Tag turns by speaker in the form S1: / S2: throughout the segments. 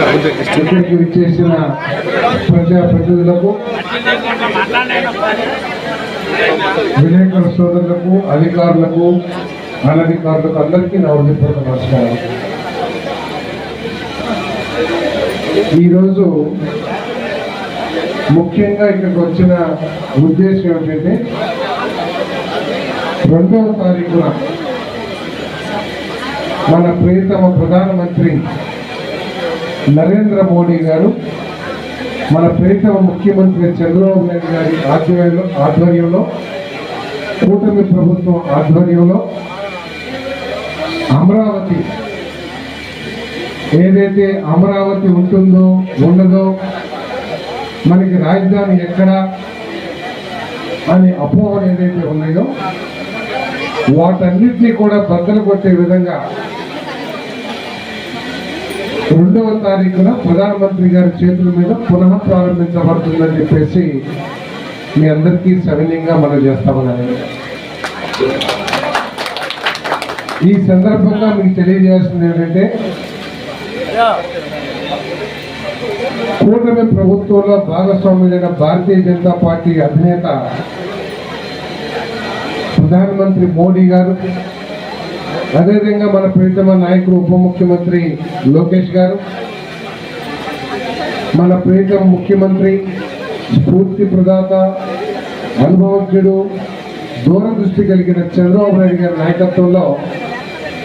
S1: ఇక్కడికి విచ్చేసిన ప్రజా ప్రతినిధులకు విలేకరుల సోదరులకు అధికారులకు అనధికారులకు అందరికీ నా ఉద్యోగ నమస్కారం ఈరోజు ముఖ్యంగా ఇక్కడికి వచ్చిన ఉద్దేశం ఏమిటంటే రెండవ తారీఖున మన ప్రియతమ ప్రధానమంత్రి నరేంద్ర మోడీ గారు మన ప్రేత ముఖ్యమంత్రి చంద్రబాబు నాయుడు గారి ఆధ్వర్యంలో ఆధ్వర్యంలో కూటమి ప్రభుత్వం ఆధ్వర్యంలో అమరావతి ఏదైతే అమరావతి ఉంటుందో ఉండదో మనకి రాజధాని ఎక్కడ అని అపోహలు ఏదైతే ఉన్నాయో వాటన్నిటినీ కూడా బద్దలు కొట్టే విధంగా రెండవ తారీఖున ప్రధానమంత్రి గారి చేతుల మీద పునః ప్రారంభించబడుతుందని చెప్పేసి మీ అందరికీ సవినీయంగా మనం చేస్తామని ఈ సందర్భంగా మీకు తెలియజేయాల్సింది ఏంటంటే కూటమి ప్రభుత్వంలో భాగస్వామ్యులైన భారతీయ జనతా పార్టీ అధినేత ప్రధానమంత్రి మోడీ గారు అదేవిధంగా మన ప్రియతమ నాయకుడు ఉప ముఖ్యమంత్రి లోకేష్ గారు మన ప్రియతమ ముఖ్యమంత్రి స్ఫూర్తి ప్రదాత అనుభవజ్ఞుడు దూరదృష్టి కలిగిన చంద్రబాబు నాయుడు గారి నాయకత్వంలో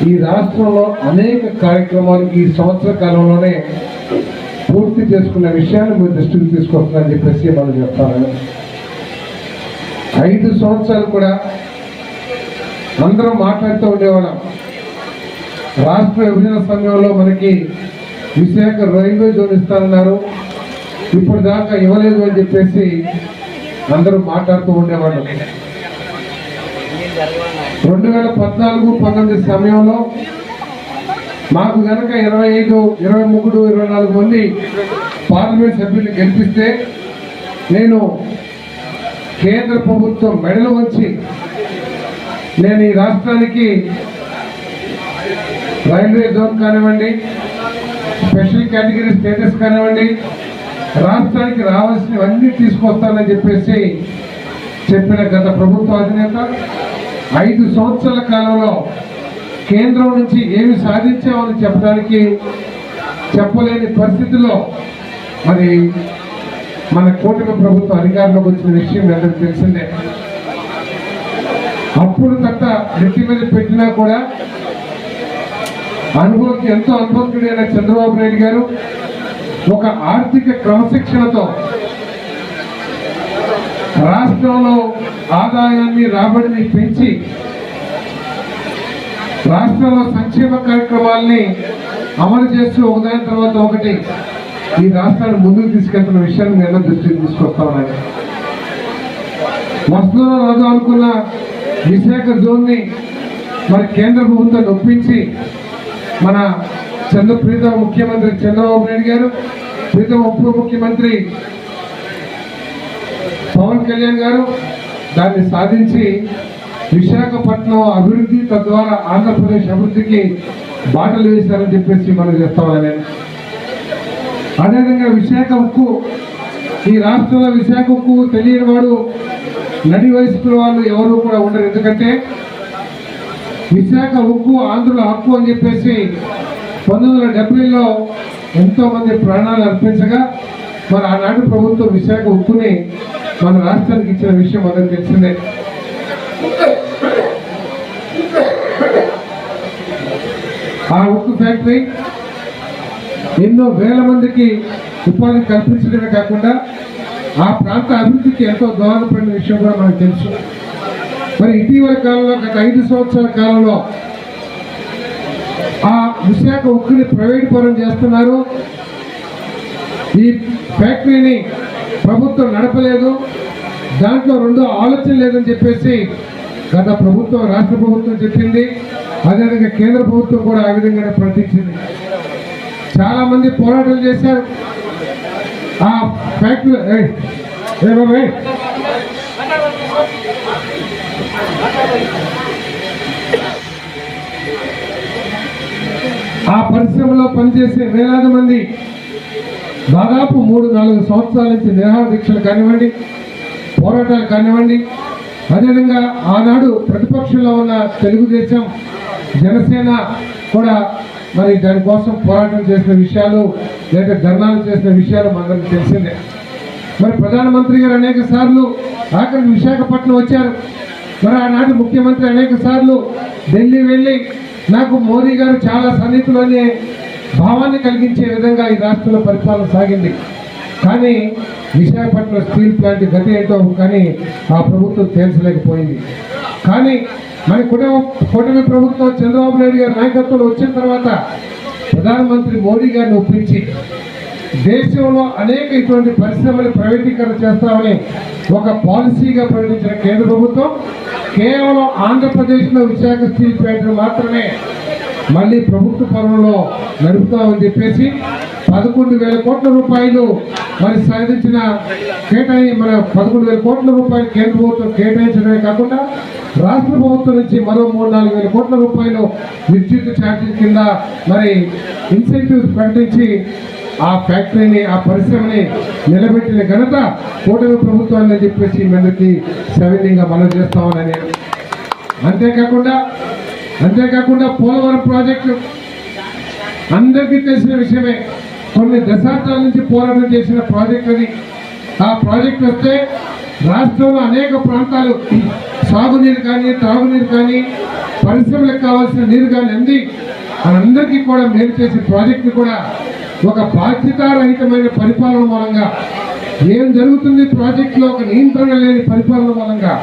S1: ఈ రాష్ట్రంలో అనేక కార్యక్రమాలు ఈ సంవత్సర కాలంలోనే పూర్తి చేసుకున్న విషయాన్ని మీరు దృష్టికి తీసుకొస్తున్నారని చెప్పేసి మనం చెప్తాను. ఐదు సంవత్సరాలు కూడా అందరం మాట్లాడుతూ ఉండేవాళ్ళం. రాష్ట్ర విభజన సమయంలో మనకి విశాఖ రైల్వే జోన్ ఇస్తానన్నారు. ఇప్పుడు దాకా ఇవ్వలేదు అని చెప్పేసి అందరూ మాట్లాడుతూ ఉండేవాళ్ళం. రెండు వేల పద్నాలుగు పంతొమ్మిది సమయంలో మాకు గనక ఇరవై ఐదు ఇరవై మూడు ఇరవై నాలుగు మంది పార్లమెంట్ సభ్యులు గెలిపిస్తే నేను కేంద్ర ప్రభుత్వం మెడలు వంచి నేను ఈ రాష్ట్రానికి రైల్వే జోన్ కానివ్వండి స్పెషల్ కేటగిరీ స్టేటస్ కానివ్వండి రాష్ట్రానికి రావాల్సినవన్నీ తీసుకొస్తానని చెప్పేసి చెప్పిన గత ప్రభుత్వ అధినేత ఐదు సంవత్సరాల కాలంలో కేంద్రం నుంచి ఏమి సాధించామని చెప్పడానికి చెప్పలేని పరిస్థితిలో మరి మన కూటమి ప్రభుత్వం అధికారంలోకి వచ్చిన విషయం అందరికీ తెలిసిందే. అప్పులు తట్ట నెత్తి మీద పెట్టినా కూడా అనుభవం ఎంతో అనుభవజ్ఞుడైన చంద్రబాబు నాయుడు గారు ఒక ఆర్థిక క్రమశిక్షణతో రాష్ట్రంలో ఆదాయాన్ని రాబడిని పెంచి రాష్ట్రంలో సంక్షేమ కార్యక్రమాల్ని అమలు చేస్తూ ఒకదాని తర్వాత ఒకటి ఈ రాష్ట్రాన్ని ముందుకు తీసుకెళ్తున్న విషయాన్ని నేను దృష్టికి తీసుకొస్తా ఉన్నాను. వస్తుందో రాదో అనుకున్న విశాఖ జోన్ని మరి కేంద్ర ప్రభుత్వం ఒప్పించి మన చంద్ర ప్రీతమ ముఖ్యమంత్రి చంద్రబాబు నాయుడు గారు ప్రీతమ ఉప ముఖ్యమంత్రి పవన్ కళ్యాణ్ గారు దాన్ని సాధించి విశాఖపట్నం అభివృద్ధి తద్వారా ఆంధ్రప్రదేశ్ అభివృద్ధికి బాటలు వేశారని చెప్పేసి మనం చెప్తామని అదేవిధంగా విశాఖ ఉక్కు ఈ రాష్ట్రంలో విశాఖ ఉక్కు తెలియని వాడు నడి వయసుకుల వాళ్ళు ఎవరు కూడా ఉండరు. ఎందుకంటే విశాఖ ఉక్కు ఆంధ్రుల హక్కు అని చెప్పేసి పంతొమ్మిది వందల డెబ్బైలో ఎంతో మంది ప్రాణాలు అర్పించగా మరి ఆనాటి ప్రభుత్వం విశాఖ ఉక్కుని మన రాష్ట్రానికి ఇచ్చిన విషయం మనకు తెలిసిందే. ఆ ఉక్కు ఫ్యాక్టరీ ఎన్నో వేల మందికి ఉపాధి కల్పించడమే కాకుండా ఆ ప్రాంత అభివృద్ధికి ఎంతో దోహదపడిన విషయం కూడా మనకు తెలుసు. మరి ఇటీవల కాలంలో గత ఐదు సంవత్సరాల కాలంలో ఆ విశాఖ ఉక్కుని ప్రైవేట్ పరం చేస్తున్నారు. ఈ ఫ్యాక్టరీని ప్రభుత్వం నడపలేదు. దాంట్లో రెండో ఆలోచన లేదని చెప్పేసి గత ప్రభుత్వం రాష్ట్ర ప్రభుత్వం చెప్పింది. అదేవిధంగా కేంద్ర ప్రభుత్వం కూడా ఆ విధంగానే ప్రకటించింది చాలా మంది పోరాటాలు చేశారు. ఆ ఫ్యాక్టరీ ఏ బాబు, ఆ పరిశ్రమలో పనిచేసే వేలాది మంది దాదాపు మూడు నాలుగు సంవత్సరాల నుంచి నిరాహార దీక్షలు కానివ్వండి పోరాటాలు కానివ్వండి అదేవిధంగా ఆనాడు ప్రతిపక్షంలో ఉన్న తెలుగుదేశం జనసేన కూడా మరి దానికోసం పోరాటం చేసిన విషయాలు లేదా ధర్నాలు చేసిన విషయాలు మనందరికీ తెలిసిందే. మరి ప్రధానమంత్రి గారు అనేక సార్లు ఆఖరికి విశాఖపట్నం వచ్చారు. మరి ఆనాటి ముఖ్యమంత్రి అనేక సార్లు ఢిల్లీ వెళ్ళి నాకు మోదీ గారు చాలా సన్నిహితులు అనే భావాన్ని కలిగించే విధంగా ఈ రాష్ట్రంలో పరిపాలన సాగింది. కానీ విశాఖపట్నం స్టీల్ ప్లాంట్ గతి ఏంటో కానీ ఆ ప్రభుత్వం తేల్చలేకపోయింది. కానీ మన కుటుంబ కూటమి ప్రభుత్వం చంద్రబాబు నాయుడు గారి నాయకత్వంలో వచ్చిన తర్వాత ప్రధానమంత్రి మోడీ గారిని ఒప్పించి దేశంలో అనేక ఇటువంటి పరిశ్రమలు ప్రైవేటీకరణ చేస్తామని ఒక పాలసీగా ప్రకటించిన కేంద్ర ప్రభుత్వం కేవలం ఆంధ్రప్రదేశ్లో విశాఖ స్టీల్ ప్లాంట్ మాత్రమే మళ్ళీ ప్రభుత్వ పనుల్లో నడుపుతామని చెప్పేసి పదకొండు వేల కోట్ల రూపాయలు మరి సాధించిన కేటాయి మన పదకొండు వేల కోట్ల రూపాయలు కేంద్ర ప్రభుత్వం కేటాయించడమే కాకుండా రాష్ట్ర ప్రభుత్వం నుంచి మరో మూడు నాలుగు వేల కోట్ల రూపాయలు విద్యుత్ ఛార్జీల కింద మరి ఇన్సెంటివ్స్ ప్రకటించి ఆ ఫ్యాక్టరీని ఆ పరిశ్రమని నిలబెట్టిన ఘనత కూటమి ప్రభుత్వాన్ని చెప్పేసి మీ అందరికీ సవినీయంగా మనం చేస్తామని నేను అంతేకాకుండా అంతేకాకుండా పోలవరం ప్రాజెక్టు అందరికీ తెలిసిన విషయమే. కొన్ని దశాబ్దాల నుంచి పోరాటం చేసిన ప్రాజెక్ట్ అది ఆ ప్రాజెక్ట్ వస్తే రాష్ట్రంలో అనేక ప్రాంతాలు సాగునీరు కానీ తాగునీరు కానీ పరిశ్రమలకు కావాల్సిన నీరు కానీ అంది. మనందరికీ కూడా మేలు చేసే ప్రాజెక్టు కూడా ఒక బాధ్యతారహితమైన పరిపాలన మూలంగా. ఏం జరుగుతుంది ప్రాజెక్టులో ఒక నియంత్రణ లేని పరిపాలన మూలంగా.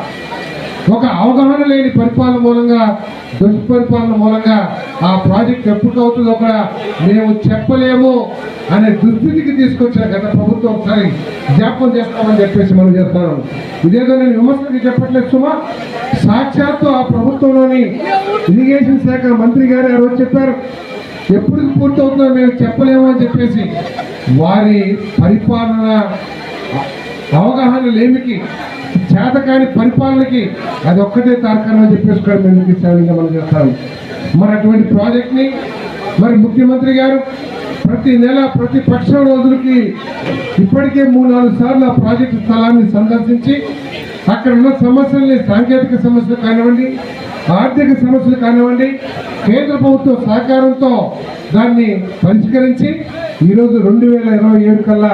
S1: ఒక అవగాహన లేని పరిపాలన మూలంగా దుష్పరిపాలన మూలంగా ఆ ప్రాజెక్ట్ ఎప్పుడు అవుతుందో కూడా మేము చెప్పలేము అనే దుస్థితికి తీసుకొచ్చిన గత ప్రభుత్వం ఒకసారి జ్ఞాపకం చేస్తామని చెప్పేసి మనం చేస్తాను. ఇదేదో నేను విమర్శకి చెప్పట్లేదు సుమా. సాక్షాత్తు ఆ ప్రభుత్వంలోని ఇరిగేషన్ శాఖ మంత్రి గారు ఆ రోజు చెప్పారు. ఎప్పుడు పూర్తవుతుందో మేము చెప్పలేము అని చెప్పేసి. వారి పరిపాలన అవగాహన లేమికి చేతకాని పరిపాలనకి అది ఒక్కటే తార్కాణం అని చెప్పేసి కూడా మేము ఎందుకు మనం చేస్తాం. మరి అటువంటి ప్రాజెక్ట్ని మరి ముఖ్యమంత్రి గారు ప్రతి నెల ప్రతి పక్షం రోజులకి ఇప్పటికే మూడు నాలుగు సార్లు ఆ ప్రాజెక్టు స్థలాన్ని సందర్శించి అక్కడ ఉన్న సమస్యల్ని సాంకేతిక సమస్యలు కానివ్వండి ఆర్థిక సమస్యలు కానివ్వండి కేంద్ర ప్రభుత్వ సహకారంతో దాన్ని పరిష్కరించి ఈరోజు రెండు వేల ఇరవై ఏడు కల్లా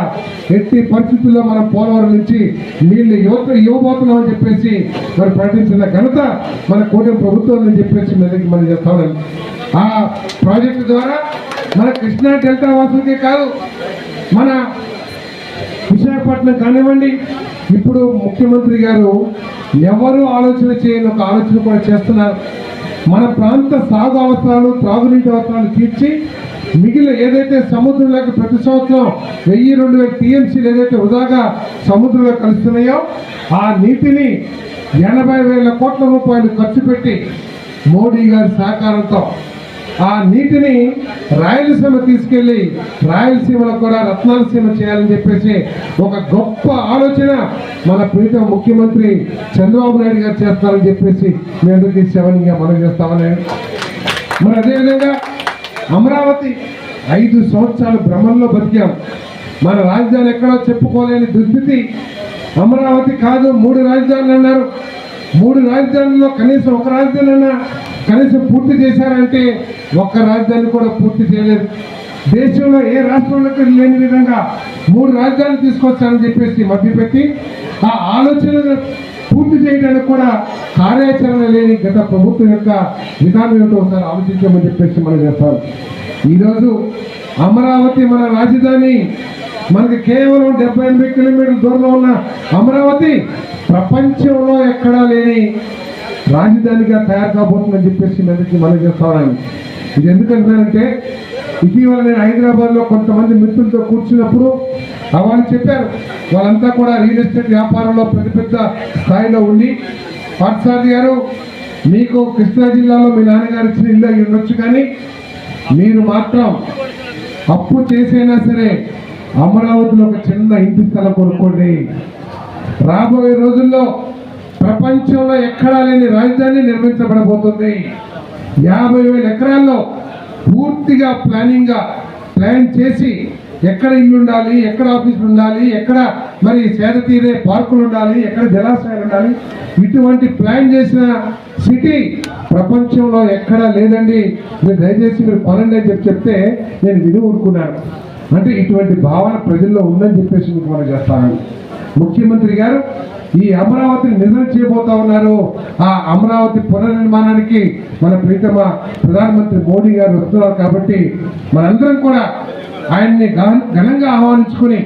S1: ఎట్టి పరిస్థితుల్లో మనం పోలవరం నుంచి నీళ్ళు యువత ఇవ్వబోతున్నామని చెప్పేసి మరి ప్రకటించిన ఘనత మన కూటమి ప్రభుత్వం అని చెప్పేసి మీదకి మనం చెప్తామని ఆ ప్రాజెక్టు ద్వారా మన కృష్ణా డెల్టా వాసులకే కాదు మన విశాఖపట్నం కానివ్వండి. ఇప్పుడు ముఖ్యమంత్రి గారు ఎవరు ఆలోచన చేయని ఒక ఆలోచన కూడా చేస్తున్నారు. మన ప్రాంత సాగు అవసరాలు త్రాగునీటి అవసరాలు తీర్చి మిగిలిన ఏదైతే సముద్రంలోకి ప్రతి సంవత్సరం వెయ్యి రెండు వేల టీఎంసీలు ఏదైతే వృధాగా సముద్రంలో కలుస్తున్నాయో ఆ నీటిని ఎనభై వేల కోట్ల రూపాయలు ఖర్చు పెట్టి మోడీ గారి సహకారంతో ఆ నీటిని రాయలసీమ తీసుకెళ్ళి రాయలసీమలో కూడా రత్నాలసీమ చేయాలని చెప్పేసి ఒక గొప్ప ఆలోచన మన ప్రీతం ముఖ్యమంత్రి చంద్రబాబు నాయుడు గారు చేస్తారని చెప్పేసి మేము తీసేవని మనం చేస్తామని మరి అదేవిధంగా అమరావతి ఐదు సంవత్సరాలు భ్రమంలో బతికాం. మన రాజధాని ఎక్కడో చెప్పుకోలేని దుస్థితి అమరావతి కాదు మూడు రాజధానులు అన్నారు. మూడు రాజధానుల్లో కనీసం ఒక రాజధాని అన్నా కనీసం పూర్తి చేశారంటే ఒక్క రాజధాని కూడా పూర్తి చేయలేదు. దేశంలో ఏ రాష్ట్రంలోకి లేని విధంగా మూడు రాజధానులు తీసుకొచ్చారని చెప్పేసి మభ్యపెట్టి ఆ ఆలోచనలు పూర్తి చేయడానికి కూడా కార్యాచరణ లేని గత ప్రభుత్వం యొక్క విధానం ఏమిటో ఒకసారి ఆలోచించామని చెప్పేసి మనం చెప్పాలి. ఈరోజు అమరావతి మన రాజధాని మనకి కేవలం డెబ్బై ఎనిమిది కిలోమీటర్ల దూరంలో ఉన్న అమరావతి ప్రపంచంలో ఎక్కడా లేని రాజధానిగా తయారు కాబోతుందని చెప్పేసి మీదకి మనం చేస్తాను ఇది ఎందుకంటున్నానంటే ఇటీవల నేను హైదరాబాద్లో కొంతమంది మిత్రులతో కూర్చున్నప్పుడు వాళ్ళు చెప్పారు వాళ్ళంతా కూడా రియల్ ఎస్టేట్ వ్యాపారంలో పెద్ద పెద్ద స్థాయిలో ఉండి పాఠశాల గారు మీకు కృష్ణా జిల్లాలో మీ నాన్నగారు ఇచ్చిన ఇల్లు అయి ఉండొచ్చు కానీ మీరు మాత్రం అప్పు చేసైనా సరే అమరావతిలో ఒక చిన్న ఇంటి స్థలం కొనుక్కోండి. రాబోయే రోజుల్లో ప్రపంచంలో ఎక్కడా లేని రాజధాని నిర్మించబడబోతుంది. యాభై వేల ఎకరాల్లో పూర్తిగా ప్లానింగ్గా ప్లాన్ చేసి ఎక్కడ ఇల్లు ఉండాలి ఎక్కడ ఆఫీసులు ఉండాలి ఎక్కడ మరి సేద తీరే పార్కులు ఉండాలి ఎక్కడ జలాశయాలు ఉండాలి ఇటువంటి ప్లాన్ చేసిన సిటీ ప్రపంచంలో ఎక్కడా లేదండి. మీరు దయచేసి మీరు కొనండి అని చెప్పి చెప్తే నేను విని ఊరుకున్నాను. అంటే ఇటువంటి భావన ప్రజల్లో ఉందని చెప్పేసి మీకు మనం చేస్తాను. ముఖ్యమంత్రి గారు ఈ అమరావతిని నిజం చేయబోతా ఉన్నారు. ఆ అమరావతి పునర్నిర్మాణానికి మన ప్రీతమ ప్రధానమంత్రి మోడీ గారు వస్తున్నారు కాబట్టి మనందరం కూడా ఆయన్ని ఘనంగా ఆహ్వానించుకుని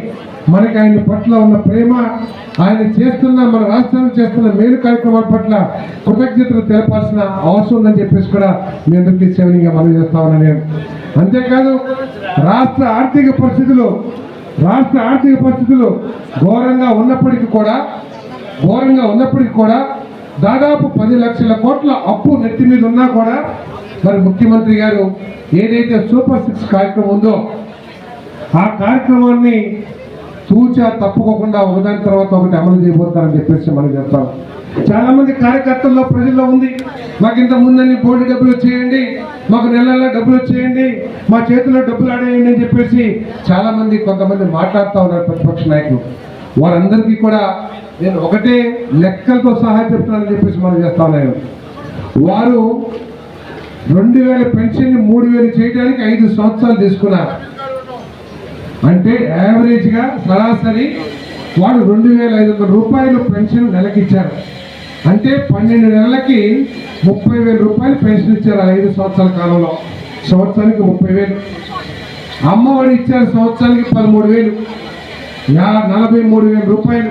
S1: మనకి ఆయన పట్ల ఉన్న ప్రేమ ఆయన చేస్తున్న మన రాష్ట్రానికి చేస్తున్న మేలు కార్యక్రమాల పట్ల కృతజ్ఞతలు తెలపాల్సిన అవసరం ఉందని చెప్పేసి కూడా మీ అందరికీ సేవనీగా మనం చేస్తా ఉన్నాను నేను. అంతేకాదు రాష్ట్ర ఆర్థిక పరిస్థితులు రాష్ట్ర ఆర్థిక పరిస్థితులు ఘోరంగా ఉన్నప్పటికీ కూడా ఘోరంగా ఉన్నప్పటికీ కూడా దాదాపు పది లక్షల కోట్ల అప్పు నెత్తి మీద ఉన్నా కూడా మరి ముఖ్యమంత్రి గారు ఏదైతే సూపర్ సిక్స్ కార్యక్రమం ఉందో ఆ కార్యక్రమాన్ని తూచా తప్పుకోకుండా ఒకదాని తర్వాత ఒకటి అమలు చేయబోతారని చెప్పేసి మనం చెప్తాం. చాలామంది కార్యకర్తల్లో ప్రజల్లో ఉంది. మాకు ఇంత ముందని బోర్డు డబ్బులు వచ్చేయండి మాకు నెల డబ్బులు వచ్చేయండి మా చేతిలో డబ్బులు ఆడేయండి అని చెప్పేసి చాలా మంది కొంతమంది మాట్లాడుతూ ఉన్నారు ప్రతిపక్ష నాయకులు. వారందరికీ కూడా నేను ఒకటే లెక్కలతో సహాయం చెప్తున్నానని చెప్పేసి మనం చేస్తా ఉన్నాను వారు రెండు వేల పెన్షన్ మూడు వేలు చేయడానికి ఐదు సంవత్సరాలు తీసుకున్నారు. అంటే యావరేజ్గా సరాసరి వాడు రెండు వేల ఐదు వందల రూపాయలు పెన్షన్ నెలకిచ్చారు. అంటే పన్నెండు నెలలకి ముప్పై వేల రూపాయలు పెన్షన్ ఇచ్చారు ఐదు సంవత్సరాల కాలంలో. సంవత్సరానికి ముప్పై వేలు. అమ్మఒడి ఇచ్చారు సంవత్సరానికి పదమూడు వేలు. నలభై మూడు వేల రూపాయలు.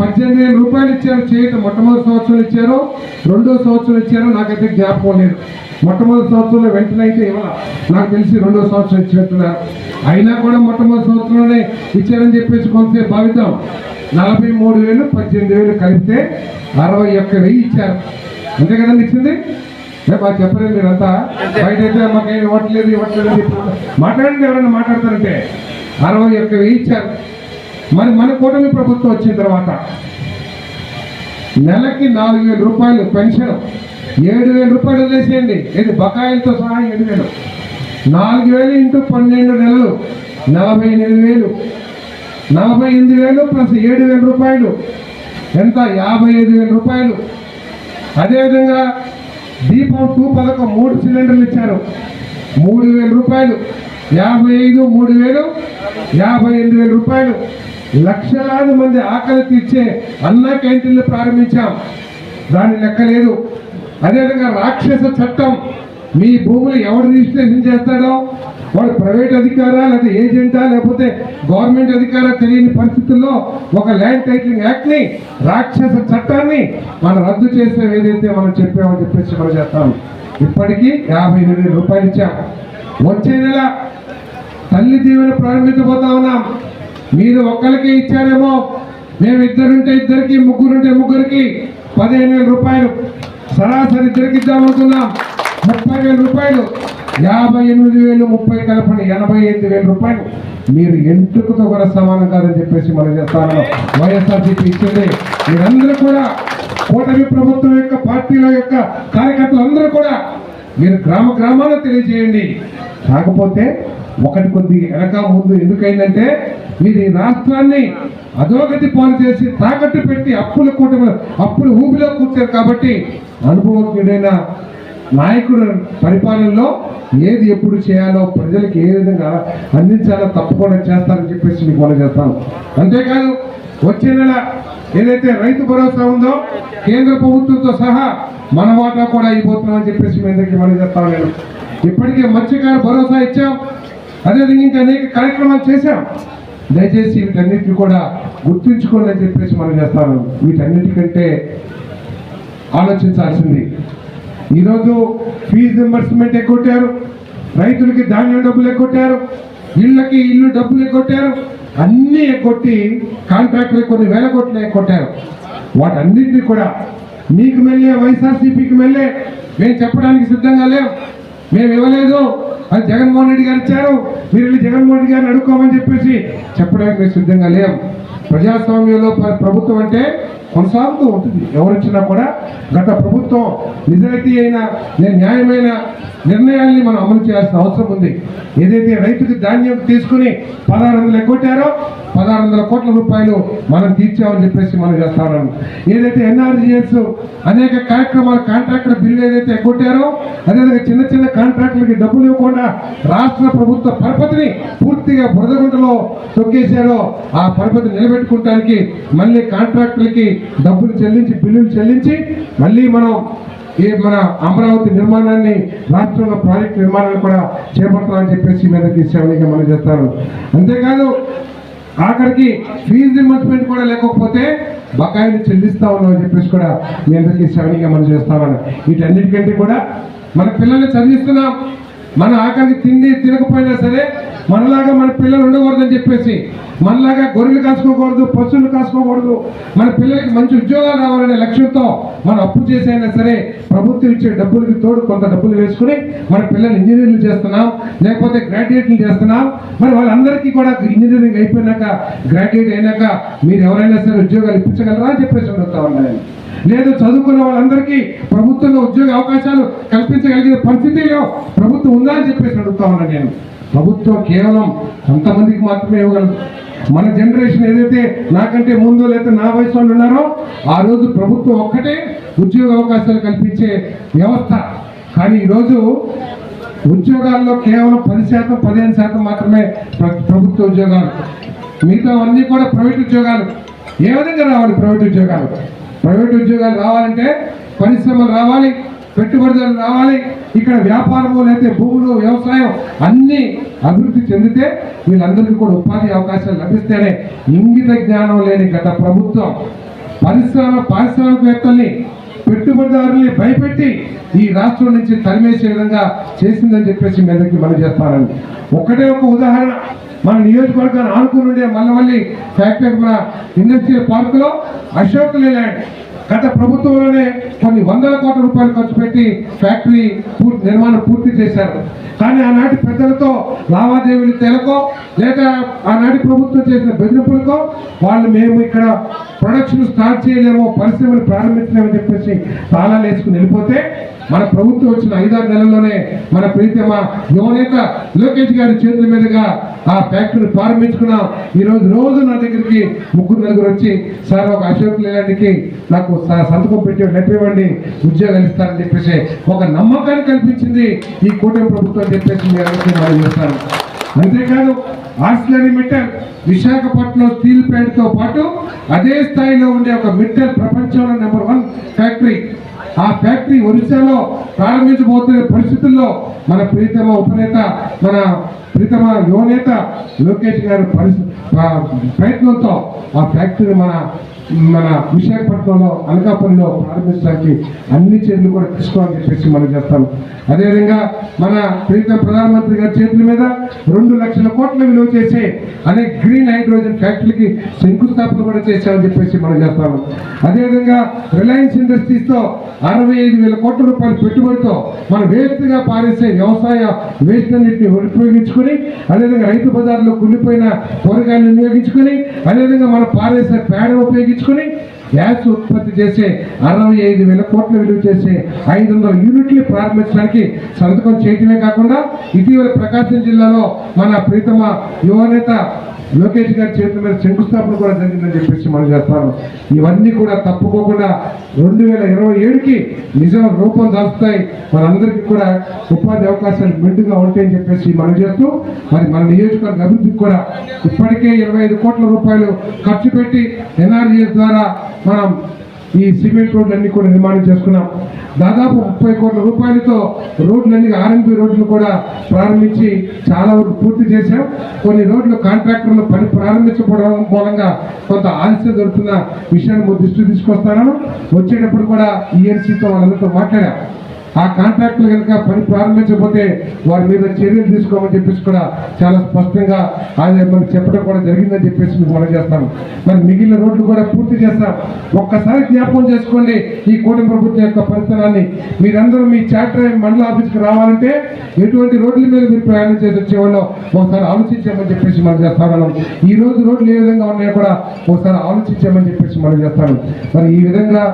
S1: పద్దెనిమిది వేల రూపాయలు ఇచ్చారు చేయటం మొట్టమొదటి సంవత్సరం ఇచ్చారు. రెండో సంవత్సరం ఇచ్చారు. నాకైతే జ్ఞాపకం లేదు. మొట్టమొదటి సంవత్సరంలో వెంటనే అయితే ఇవ్వాల. నాకు తెలిసి రెండో సంవత్సరం ఇచ్చినట్టున్నారు. అయినా కూడా మొట్టమొదటి సంవత్సరంలోనే ఇచ్చారని చెప్పేసి కొంతసేపు భావిద్దాం. నలభై మూడు వేలు పద్దెనిమిది వేలు కలిపితే అరవై ఒక్క వెయ్యి ఇచ్చారు. అంతే కదండి ఇచ్చింది బాగా చెప్పలేదు మీరంతా. బయట అయితే మాకేం ఇవ్వట్లేదు ఇవ్వట్లేదు మాట్లాడండి ఎవరైనా మాట్లాడతారంటే. అరవై ఒక్క వెయ్యి ఇచ్చారు. మరి మన కూటమి ప్రభుత్వం వచ్చిన తర్వాత నెలకి నాలుగు వేల రూపాయలు పెన్షన్ ఏడు వేల రూపాయలు వదిలేసేయండి. ఇది బకాయిలతో సహా ఏడు వేలు. నాలుగు వేలు ఇంటూ పన్నెండు నెలలు నలభై ఎనిమిది వేలు. నలభై ఎనిమిది వేలు ప్లస్ ఏడు వేల రూపాయలు. ఎంత? యాభై ఐదు వేల రూపాయలు. అదేవిధంగా దీపం టూ పథకం మూడు సిలిండర్లు ఇచ్చారు. మూడు వేల రూపాయలు. యాభై ఐదు మూడు వేలు. యాభై ఎనిమిది వేల రూపాయలు. లక్షలాది మంది ఆకలి తీర్చే అన్న క్యాంటీన్లు ప్రారంభించాం. దాని లెక్కలేదు అదేవిధంగా రాక్షస చట్టం మీ భూములు ఎవరు రిజిస్ట్రేషన్ చేస్తాడో? వాడు ప్రైవేట్ అధికారా లేదా ఏజెంటా? లేకపోతే గవర్నమెంట్ అధికారా తెలియని పరిస్థితుల్లో ఒక ల్యాండ్ టైటిలింగ్ యాక్ట్ని రాక్షస చట్టాన్ని మనం రద్దు చేసే ఏదైతే మనం చెప్పామని చెప్పేసి మనం చేస్తాం. ఇప్పటికీ యాభై ఎనిమిది వేల రూపాయలు ఇచ్చాం. వచ్చే నెల తల్లి దీవెన ప్రారంభించబోతా ఉన్నాం. మీరు ఒక్కరికి ఇచ్చారేమో? మేము ఇద్దరుంటే ఇద్దరికి ముగ్గురుంటే ముగ్గురికి పదిహేను వేల రూపాయలు. సరాసరి ఇద్దరికి ఇద్దామనుకున్నాం. ముప్పై వేల రూపాయలు యాభై ఎనిమిది వేలు ముప్పై కలపండి ఎనభై ఎనిమిది వేల రూపాయలు. మీరు ఎంట్రుకతో కూడా సమానం కాదని చెప్పేసి మనం చేస్తాను వైఎస్ఆర్సీపీ ఇచ్చింది. మీరందరూ కూడా కూటమి ప్రభుత్వం యొక్క పార్టీల యొక్క కార్యకర్తలు అందరూ కూడా మీరు గ్రామ గ్రామాలను తెలియజేయండి. కాకపోతే ఒకటి కొద్ది వెనక ముందు ఎందుకైందంటే మీరు ఈ రాష్ట్రాన్ని అధోగతి పాలు చేసి తాకట్టు పెట్టి అప్పుల కూటమి అప్పులు ఊబిలో కూర్చారు కాబట్టి అనుభవజ్ఞుడైన నాయకుడు పరిపాలనలో ఏది ఎప్పుడు చేయాలో ప్రజలకు ఏ విధంగా అందించాలో తప్పకుండా చేస్తారని చెప్పేసి మీకు మనం చేస్తాను. అంతేకాదు వచ్చే నెల ఏదైతే రైతు భరోసా ఉందో కేంద్ర ప్రభుత్వంతో సహా మన వాటా కూడా అయిపోతున్నామని చెప్పేసి మీ అందరికీ మనం చెప్తాను నేను. ఇప్పటికే మత్స్యకార భరోసా ఇచ్చాం. అదేవిధంగా ఇంకా అనేక కార్యక్రమాలు చేశాం. దయచేసి వీటన్నిటిని కూడా గుర్తుంచుకోండి అని చెప్పేసి మనం చేస్తాను. వీటన్నిటికంటే ఆలోచించాల్సింది ఈరోజు ఫీజు రింబర్స్మెంట్ ఎగ్గొట్టారు. రైతులకి ధాన్యం డబ్బులు ఎగ్గొట్టారు. ఇళ్ళకి ఇల్లు డబ్బులు ఎగ్గొట్టారు. అన్నీ ఎగ్గొట్టి కాంట్రాక్టులు కొన్ని వేల కోట్లు ఎగ్గొట్టారు. వాటన్నింటినీ కూడా మీకు మెల్లే వైఎస్ఆర్సీపీకి మెల్లే మేము చెప్పడానికి సిద్ధంగా లేం. మేము ఇవ్వలేదు. అది జగన్మోహన్ రెడ్డి గారు ఇచ్చారు. మీరు వెళ్ళి జగన్మోహన్ రెడ్డి గారిని అడుక్కోమని చెప్పేసి చెప్పడానికి మేము సిద్ధంగా లేం. ప్రజాస్వామ్యంలో ప్రభుత్వం అంటే కొనసాగుతూ ఉంటుంది. ఎవరొచ్చినా కూడా గత ప్రభుత్వం నిజాయితీ అయిన న్యాయమైన నిర్ణయాల్ని మనం అమలు చేయాల్సిన అవసరం ఉంది. ఏదైతే రైతుకి ధాన్యం తీసుకుని పదహారు వందలు ఎగ్గొట్టారో పదహారు వందల కోట్ల రూపాయలు మనం తీర్చామని చెప్పేసి మనం చేస్తా ఉన్నాం ఏదైతే ఎన్ఆర్జీఎస్ అనేక కార్యక్రమాలు కాంట్రాక్టర్ బిల్లు ఏదైతే ఎగ్గొట్టారో అదేవిధంగా చిన్న చిన్న కాంట్రాక్టులకి డబ్బులు ఇవ్వకుండా రాష్ట్ర ప్రభుత్వ పరపతిని పూర్తిగా బురదగుంటలో తొక్కేశారో ఆ పరపతి నిలబెట్టుకోవటానికి మళ్ళీ కాంట్రాక్టులకి డబ్బులు చెల్లించి బిల్లులు చెల్లించి మళ్ళీ మనం ఈ మన అమరావతి నిర్మాణాన్ని రాష్ట్రంలో ప్రాజెక్ట్ నిర్మాణాన్ని కూడా చేపడతామని చెప్పేసి మీద శ్రవణిగా మనం చేస్తారు. అంతేకాదు ఆఖరికి ఫీజు రిమర్స్మెంట్ కూడా లేకపోతే బకాయిలు చెల్లిస్తా ఉన్నాం అని చెప్పేసి కూడా మీ అందరికీ శ్రవణిగా మనం చేస్తామని వీటన్నిటికంటే కూడా మన పిల్లల్ని చదివిస్తున్నాం. మన ఆఖరికి తిండి తినకపోయినా సరే మనలాగా మన పిల్లలు ఉండకూడదని చెప్పేసి మనలాగా గొర్రెలు కాసుకోకూడదు పశువులు కాసుకోకూడదు మన పిల్లలకి మంచి ఉద్యోగాలు రావాలనే లక్ష్యంతో మనం అప్పు చేసైనా సరే ప్రభుత్వం ఇచ్చే డబ్బులకి తోడు కొంత డబ్బులు వేసుకుని మన పిల్లలు ఇంజనీర్లు చేస్తున్నాం లేకపోతే గ్రాడ్యుయేట్లు చేస్తున్నాం. మరి వాళ్ళందరికీ కూడా ఇంజనీరింగ్ అయిపోయినాక గ్రాడ్యుయేట్ అయినాక మీరు ఎవరైనా సరే ఉద్యోగాలు ఇప్పించగలరా అని చెప్పేసి అడుగుతా ఉన్నాను. లేదు చదువుకున్న వాళ్ళందరికీ ప్రభుత్వంలో ఉద్యోగ అవకాశాలు కల్పించగలిగిన పరిస్థితిలో ప్రభుత్వం ఉందా అని చెప్పేసి అడుగుతా ఉన్నాను నేను. ప్రభుత్వం కేవలం కొంతమందికి మాత్రమే ఇవ్వగలదు. మన జనరేషన్ ఏదైతే నాకంటే ముందు లేకపోతే నా వయసు వాళ్ళు ఉన్నారో ఆ రోజు ప్రభుత్వం ఒక్కటే ఉద్యోగ అవకాశాలు కల్పించే వ్యవస్థ. కానీ ఈరోజు ఉద్యోగాల్లో కేవలం పది శాతం పదిహేను శాతం మాత్రమే ప్రభుత్వ ఉద్యోగాలు. మిగతా అన్నీ కూడా ప్రైవేట్ ఉద్యోగాలు. ఏ విధంగా రావాలి ప్రైవేట్ ఉద్యోగాలు? ప్రైవేట్ ఉద్యోగాలు రావాలంటే పరిశ్రమలు రావాలి పెట్టుబడిదారులు రావాలి. ఇక్కడ వ్యాపారము లేకపోతే భూములు వ్యవసాయం అన్నీ అభివృద్ధి చెందితే వీళ్ళందరికీ కూడా ఉపాధి అవకాశాలు లభిస్తేనే ఇంగిత జ్ఞానం లేని గత ప్రభుత్వం పరిశ్రమ పారిశ్రామికవేత్తల్ని పెట్టుబడిదారుల్ని భయపెట్టి ఈ రాష్ట్రం నుంచి తరిమేసే విధంగా చేసిందని చెప్పేసి మీ అందరికీ మనం చేస్తానండి. ఒకటే ఒక ఉదాహరణ. మన నియోజకవర్గాన్ని ఆనుకుని ఉండే మల్లవల్లి ఫ్యాక్టరీ మన ఇండస్ట్రియల్ పార్కులో అశోక్ లేలాండ్ గత ప్రభుత్వంలోనే కొన్ని వందల కోట్ల రూపాయలు ఖర్చు పెట్టి ఫ్యాక్టరీ పూర్తి నిర్మాణం పూర్తి చేశారు. కానీ ఆనాటి పెద్దలతో లావాదేవీలు తెలకో లేక ఆనాటి ప్రభుత్వం చేసిన బెదిరింపులకో వాళ్ళు మేము ఇక్కడ ప్రొడక్షన్ స్టార్ట్ చేయలేమో పరిశ్రమలు ప్రారంభించలేమని చెప్పేసి తాళాలు వేసుకుని వెళ్ళిపోతే మన ప్రభుత్వం వచ్చిన ఐదారు నెలల్లోనే మన ప్రీతమ యువనేత లోకేష్ గారి చేతుల మీదుగా ఆ ఫ్యాక్టరీ ప్రారంభించుకున్నాం. ఈ రోజు నా దగ్గరికి ముగ్గురు నలుగురు వచ్చి సార్ ఒక అశోక్ లేలాంటికి నాకు స- సంతకం పెట్టి నడిపివ్వండి ఉద్యోగాలు ఇస్తారని చెప్పేసి ఒక నమ్మకాన్ని కల్పించింది ఈ కూటమి ప్రభుత్వం చెప్పేసి మీరు అందరికీ మనం చేస్తాను అంతేకాదు ఆర్సిలరీ మిట్టల్ విశాఖపట్నం స్టీల్ ప్లాంట్తో పాటు అదే స్థాయిలో ఉండే ఒక మిట్టల్ ప్రపంచంలో నెంబర్ వన్ ఫ్యాక్టరీ. ఆ ఫ్యాక్టరీ ఒరిస్సాలో ప్రారంభించబోతున్న పరిస్థితుల్లో మన ప్రీతమ ఉపనేత మన ప్రీతమ యువనేత లోకేష్ గారి పరిస్థితి ప్రయత్నంతో ఆ ఫ్యాక్టరీ మన మన విశాఖపట్నంలో అనకాపల్లిలో ప్రారంభించడానికి అన్ని చర్యలు కూడా తీసుకోవాలని చెప్పేసి మనం చేస్తాం. అదేవిధంగా మన ప్రీతం ప్రధానమంత్రి గారి చేతుల మీద రెండు లక్షల కోట్ల విలువ చేసే అనేక గ్రీన్ హైడ్రోజన్ ఫ్యాక్టరీకి శంకుస్థాపన కూడా చేశామని చెప్పేసి మనం చేస్తాము అదేవిధంగా రిలయన్స్ ఇండస్ట్రీస్తో అరవై ఐదు వేల కోట్ల రూపాయల పెట్టుబడితో మనం వేస్ట్గా పారేసే వ్యవసాయ వేస్ట్ అన్నింటినీ ఉపయోగించుకొని అదేవిధంగా రైతు బజార్లో కుళ్ళిపోయిన కూరగాయలు వినియోగించుకుని అదేవిధంగా మనం పారేసిన పేడ ఉపయోగించుకుని గ్యాస్ ఉత్పత్తి చేసే అరవై ఐదు వేల కోట్ల విలువ చేసే ఐదు వందల యూనిట్లు ప్రారంభించడానికి సంతకం చేయటమే కాకుండా ఇటీవల ప్రకాశం జిల్లాలో మన ప్రీతమ యువనేత లోకేష్ గారి చేతుల మీద శంకుస్థాపన కూడా జరిగిందని చెప్పేసి మనం చేస్తాను. ఇవన్నీ కూడా తప్పుకోకుండా రెండు వేల ఇరవై ఏడుకి నిజం రూపం దాస్తాయి. మనందరికీ కూడా ఉపాధి అవకాశాలు మెండుగా ఉంటాయని చెప్పేసి మనం చేస్తూ మరి మన నియోజకవర్గ అభివృద్ధికి కూడా ఇప్పటికే ఇరవై ఐదు కోట్ల రూపాయలు ఖర్చు పెట్టి ఎన్ఆర్జీఎస్ ద్వారా మనం ఈ సిమెంట్ రోడ్లన్నీ కూడా నిర్మాణం చేసుకున్నాం. దాదాపు ముప్పై కోట్ల రూపాయలతో రోడ్లన్నీ ఆర్ఎన్బి రోడ్లు కూడా ప్రారంభించి చాలా వరకు పూర్తి చేశాం. కొన్ని రోడ్లు కాంట్రాక్టర్లు పని ప్రారంభించకపోవడం మూలంగా కొంత ఆలస్యం జరుగుతున్న విషయాన్ని దృష్టి తీసుకొస్తాను. వచ్చేటప్పుడు కూడా ఈఎన్సీతో వాళ్ళందరితో మాట్లాడాం. ఆ కాంట్రాక్టులు కనుక పని ప్రారంభించకపోతే వారి మీద చర్యలు తీసుకోమని చెప్పేసి కూడా చాలా స్పష్టంగా ఆయన మనం చెప్పడం కూడా జరిగిందని చెప్పేసి మీకు మనం చేస్తాం. మరి మిగిలిన రోడ్లు కూడా పూర్తి చేస్తాం. ఒక్కసారి జ్ఞాపకం చేసుకోండి ఈ కూటమి ప్రభుత్వం యొక్క పరితనాన్ని మీరందరూ మీ చాటర్ మండల ఆఫీస్కి రావాలంటే ఎటువంటి రోడ్ల మీద మీరు ప్రయాణం చేసి వచ్చేవాళ్ళో ఒకసారి ఆలోచించామని చెప్పేసి మనం చేస్తా ఈ రోజు రోడ్లు ఏ విధంగా ఉన్నాయో కూడా ఒకసారి ఆలోచించామని చెప్పేసి మనం చేస్తాను మరి ఈ విధంగా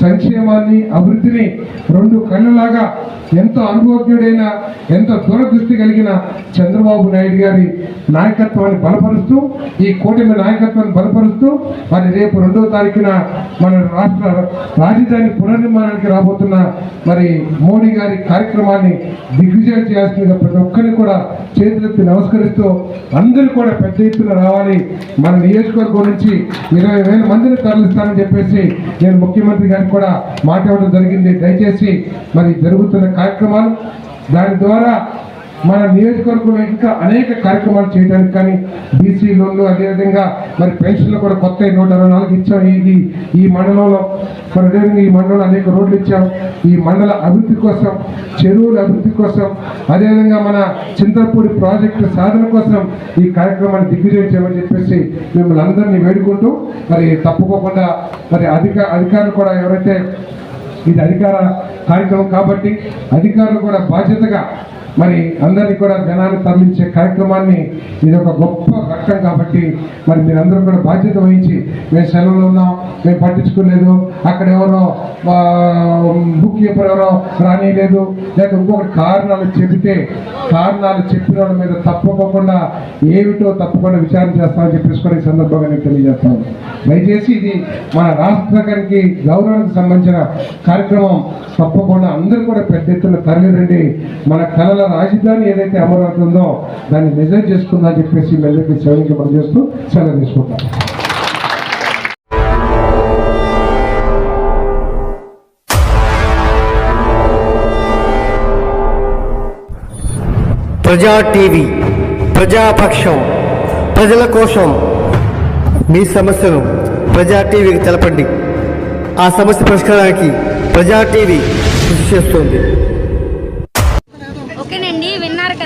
S1: సంక్షేమాన్ని అభివృద్ధిని రెండు లాగా ఎంతో అనుభవజ్ఞుడైన ఎంతో దూరదృష్టి కలిగిన చంద్రబాబు నాయుడు గారి నాయకత్వాన్ని బలపరుస్తూ ఈ కూటమి నాయకత్వాన్ని బలపరుస్తూ మరి రేపు రెండో తారీఖున మన రాష్ట్ర రాజధాని పునర్నిర్మాణానికి రాబోతున్న మరి మోడీ గారి కార్యక్రమాన్ని దిగ్విజయం చేయాల్సిందిగా ప్రతి ఒక్కరిని కూడా చేతులెత్తి నమస్కరిస్తూ అందరూ కూడా పెద్ద ఎత్తున రావాలి. మన నియోజకవర్గం నుంచి ఇరవై వేల మందిని తరలిస్తానని చెప్పేసి నేను ముఖ్యమంత్రి గారికి కూడా మాట్లాడడం జరిగింది. దయచేసి మరి జరుగుతున్న కార్యక్రమాలు దాని ద్వారా మన నియోజకవర్గంలో ఇంకా అనేక కార్యక్రమాలు చేయడానికి కానీ బీసీ లోన్లు అదేవిధంగా మరి పెన్షన్లు కూడా కొత్త నూట అరవై నాలుగు ఇచ్చాం. ఈ ఈ- మండలంలో మరి అదేవిధంగా ఈ మండలంలో అనేక రోడ్లు ఇచ్చాం. ఈ మండల అభివృద్ధి కోసం చెరువుల అభివృద్ధి కోసం అదేవిధంగా మన చింతపూడి ప్రాజెక్టు సాధన కోసం ఈ కార్యక్రమాన్ని దిగ్విజయం చేయమని చెప్పేసి మిమ్మల్ని అందరినీ వేడుకుంటూ మరి తప్పుకోకుండా మరి అధిక అధికారులు కూడా ఎవరైతే ఇది అధికార కార్యక్రమం కాబట్టి అధికారులు కూడా బాధ్యతగా మరి అందరినీ కూడా జనాన్ని తరలించే కార్యక్రమాన్ని ఇది ఒక గొప్ప ఘట్టం కాబట్టి మరి మీరందరూ కూడా బాధ్యత వహించి మేము సెలవులు ఉన్నాం మేము పట్టించుకోలేదు అక్కడ ఎవరో బుక్ కీపర్ ఎవరో రానియలేదు. లేక ఇంకొకటి కారణాలు చెబితే కారణాలు చెప్పిన వాళ్ళ మీద తప్పకుండా ఏమిటో తప్పకుండా విచారణ చేస్తామని చెప్పేసి కూడా ఈ సందర్భంగా నేను తెలియజేస్తాను దయచేసి ఇది మన రాష్ట్రానికి గౌరవానికి సంబంధించిన కార్యక్రమం. తప్పకుండా అందరూ కూడా పెద్ద ఎత్తున తరలిరండి. మన కళల రాజధాని ఏదైతే అమరావతి ఉందో దాన్ని నిజం చేసుకుందని చెప్పేసి మళ్ళీ అందరికీ మనం చేస్తూ సెలవు తీసుకుంటాం.
S2: ప్రజా టీవీ ప్రజాపక్షం ప్రజల కోసం మీ సమస్యను ప్రజా టీవీకి తెలపండి. ఆ సమస్య పరిష్కారానికి ప్రజా టీవీ కృషి చేస్తుంది.